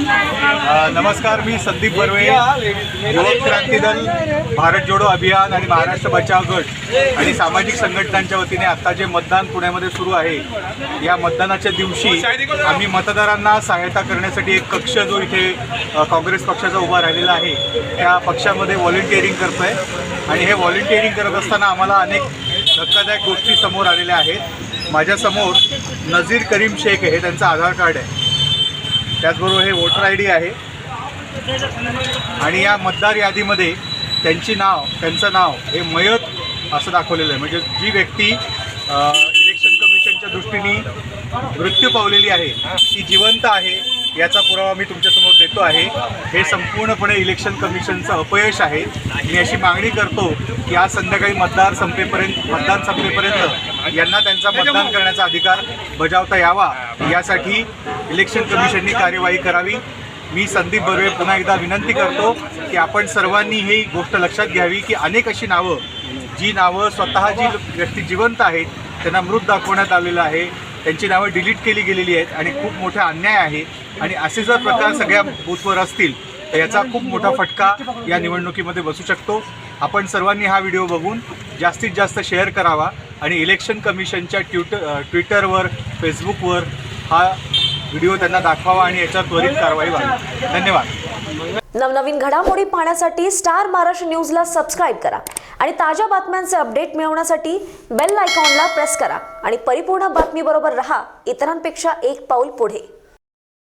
नमस्कार मी संदीप बर्वे युवक क्रांती दल भारत जोडो अभियान आणि महाराष्ट्र बचाव गट आणि सामाजिक संघटनांच्या वतीने आता जे मतदान पुण्यामध्ये सुरू आहे या मतदानाच्या दिवशी आम्ही मतदारांना सहायता करण्यासाठी एक कक्ष जो इथे काँग्रेस पक्षाचा उभा राहिलेला आहे त्या पक्षामध्ये व्हॉलेंटिअरिंग करतोय आणि हे व्हॉलेंटिअरिंग करत असताना आम्हाला अनेक धक्कादायक गोष्टी समोर आलेल्या आहेत. माझ्यासमोर नझीर करीम शेख हे त्यांचं आधार कार्ड आहे. त्याचबरोबर हे वोटर आय डी आहे. आणि या मतदार यादीमध्ये त्यांची नाव त्यांचं नाव हे मयत असं दाखवलेलं आहे. म्हणजे जी व्यक्ती इलेक्शन कमिशनच्या दृष्टीने मृत्यू पावलेली आहे ती जिवंत आहे याचा पुरावा मी तुमच्यासमोर देतो आहे. हे संपूर्णपणे इलेक्शन कमिशनचं अपयश आहे. मी अशी मागणी करतो की आज संध्याकाळी मतदार संपेपर्यंत मतदान संपेपर्यंत यांना त्यांचा मतदान करण्याचा अधिकार बजावता यावा. यासाठी इलेक्शन कमिशननी कार्यवाही करावी. मी संदीप बर्वे पुन्हा एकदा विनंती करतो की आपण सर्वांनी ही गोष्ट लक्षात घ्यावी की अनेक अशी नावं जी नावं स्वतः जी व्यक्ती जिवंत आहेत त्यांना मृत दाखवण्यात आलेलं आहे. त्यांची नावं डिलीट केली गेलेली आहेत आणि खूप मोठा अन्याय आहे. आणि असे जर प्रकार सगळ्या बूथवर असतील तर याचा खूप मोठा फटका या निवडणुकीमध्ये बसू शकतो. आपण सर्वांनी हा व्हिडिओ बघून जास्तीत जास्त शेअर करावा आणि इलेक्शन कमिशनच्या ट्विटर ट्विटरवर फेसबुकवर हा व्हिडिओ त्यांना दाखवावा आणि याच्यावर त्वरित कारवाई व्हावी. धन्यवाद. नवनवीन घडामोडी पाहण्यासाठी स्टार महाराष्ट्र न्यूजला सबस्क्राईब करा आणि ताज्या बातम्यांचे अपडेट मिळवण्यासाठी बेल आयकॉनला प्रेस करा. आणि परिपूर्ण बातमीबरोबर रहा. इतरांपेक्षा एक पाऊल पुढे.